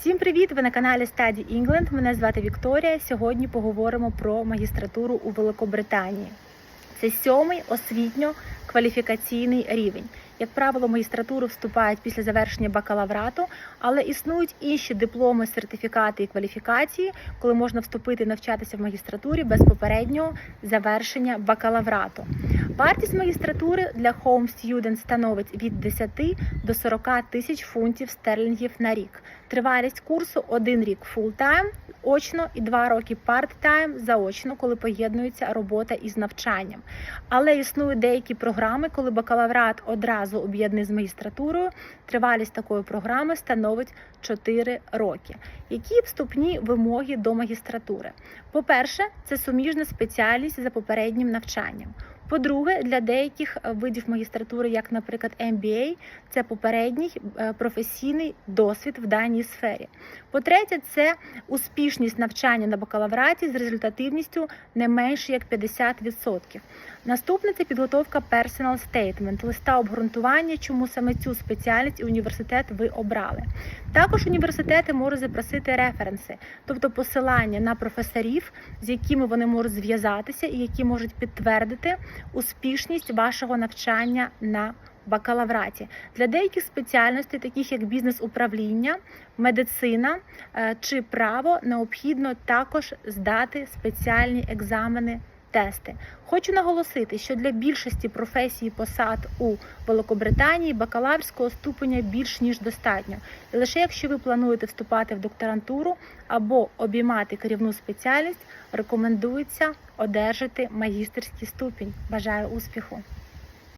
Всім привіт! Ви на каналі Study England. Мене звати Вікторія. Сьогодні поговоримо про магістратуру у Великобританії. Це сьомий освітньо-кваліфікаційний рівень. Як правило, магістратуру вступають після завершення бакалаврату, але існують інші дипломи, сертифікати і кваліфікації, коли можна вступити навчатися в магістратурі без попереднього завершення бакалаврату. Вартість магістратури для Home Student становить від 10 до 40 тисяч фунтів стерлінгів на рік. Тривалість курсу один рік фултайм, очно і два роки парт-тайм заочно, коли поєднується робота із навчанням. Але існують деякі програми, коли бакалаврат одразу об'єднаний з магістратурою. Тривалість такої програми становить 4 роки. Які вступні вимоги до магістратури? По-перше, це суміжна спеціальність за попереднім навчанням. По-друге, для деяких е, видів магістратури, як, наприклад, MBA, це попередній е, професійний досвід в даній сфері. По-третє, це успішність навчання на бакалавраті з результативністю не менше як 50%. Наступне це підготовка Personal Statement, листа обґрунтування, чому саме цю спеціальність університет ви обрали. Також університети можуть запросити референси, тобто посилання на професорів, з якими вони можуть зв'язатися і які можуть підтвердити успішність вашого навчання на бакалавраті для деяких спеціальностей, таких як бізнес-управління, медицина е, чи право, необхідно також здати спеціальні екзамени. Тести хочу наголосити, що для більшості професій посад у Великобританії бакалаврського ступеня більш ніж достатньо. І лише якщо ви плануєте вступати в докторантуру або обіймати керівну спеціальність, рекомендується одержати магістерський ступінь. Бажаю успіху!